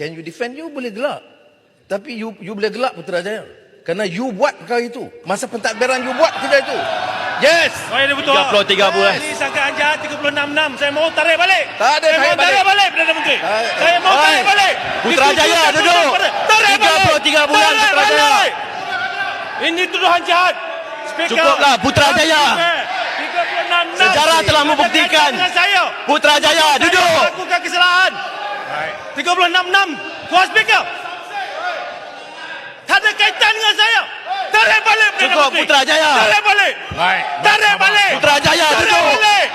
Can you defend? You boleh gelak. Tapi you you boleh gelak Putrajaya. Kerana you buat perkara itu. Masa pentadbiran you buat kerja itu. Yes. Oh, ini betul. 33 bulan. Ini sangkaan jahat 36-6. Saya mau tarik balik. Tak ada saya mau tarik balik. balik, Perdana Menteri. Tak- Saya mau Oi. tarik balik. Putrajaya duduk. Tarik balik. 33 bulan Tarik Putrajaya. balik. Ini tuduhan jahat. Speaker. Cukuplah, Putrajaya. 36-6. Sejarah telah membuktikan. Putrajaya duduk. Melakukan kesalahan. 36-6. Tuan Speaker. Tak ada kaitan dengan saya. Tarik balik Perdana Cukup. Putrajaya. Tarik balik. Baik. Tarik balik. Putrajaya Tarik duduk. balik.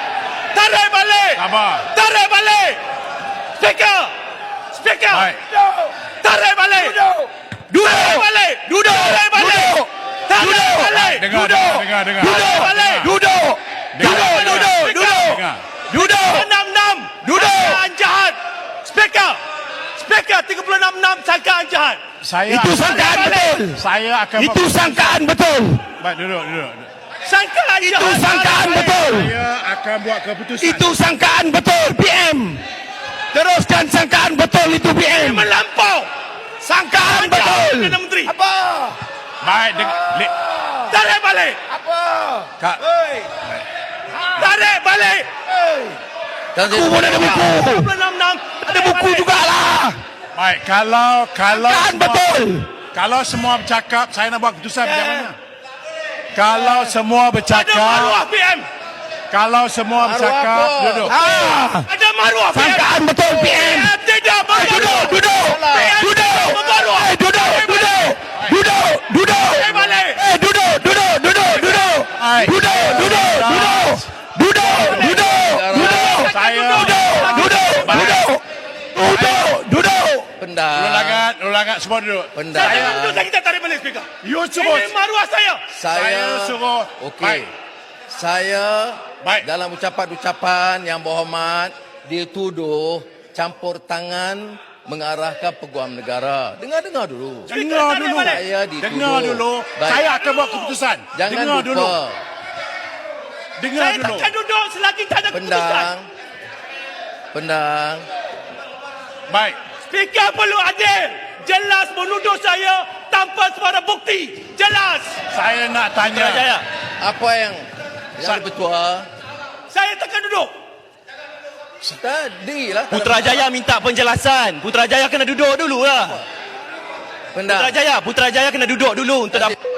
Tarik balik. Sabar. Tarik balik. Speaker. Speaker. Baik. Tarik balik. Duduk. Tarik balik. Duduk. Tarik balik. Duduk. Tarik Duduk. balik. Dengar, Duduk. dengar, dengar, dengar. Duduk balik. Duduk. Duduk, Dengar. duduk, duduk. Dengar. Duduk. 36. Duduk. Sangkaan jahat. Speaker. Speaker 36-6 sangkaan jahat. Saya Itu sangkaan betul. Saya akan Itu sangkaan betul. Baik, duduk, duduk. duduk. Sangkaan Itu jahat. sangkaan Tarik balik. betul. Saya akan buat keputusan. Itu sangkaan betul PM. Teruskan sangkaan betul itu Ini PM. melampau. Sangkaan Jahat, betul. Perdana Menteri. Apa? Baik, deng- li- Tarik balik. Apa? Kak, Tarik balik. Aku pun ada buku. 36-6. Ada buku jugalah. baik. Kalau kalau Sangkaan semua, betul. kalau semua bercakap, saya nak buat keputusan macam mana? Kalau semua Ada bercakap, maruah PM. kalau semua bercakap, duduk. Ah, Ada maruah PM. sangkaan betul PM. PM tidak Eh, duduk, bermaruah. duduk. PM Duduk. tidak bermaruah. Eh, duduk, duduk. Duduk, duduk. Tarik balik. Eh, duduk, duduk, duduk, duduk. Hai. Duduk, duduk, duduk. Duduk, duduk, duduk. Saya Duduk, duduk, duduk. Duduk, duduk. Pendang. Ulangan, ulangan semua duduk. Pendang. Saya duduk saya kita tarik balik speaker. You suruh. Ini maruah saya. Saya Saya suruh. Okey. Saya Baik. dalam ucapan-ucapan yang berhormat dituduh campur tangan mengarahkan peguam negara. Dengar-dengar dulu. Dengar dulu. Saya dituduh. Dengar dulu. Baik. Saya akan buat keputusan. Jangan Dengar lupa. dulu. Dengar Saya dulu. takkan duduk selagi tak ada keputusan. Pendang. Pendang. Baik. Speaker perlu adil. Jelas menuduh saya tanpa suara bukti. Jelas. Saya nak tanya. Putrajaya. Apa yang yang Sa- bertuah? Saya takkan duduk. Tadi lah. Putrajaya minta penjelasan. Putrajaya kena duduk dulu lah. Putrajaya, Putrajaya kena duduk dulu untuk Adil.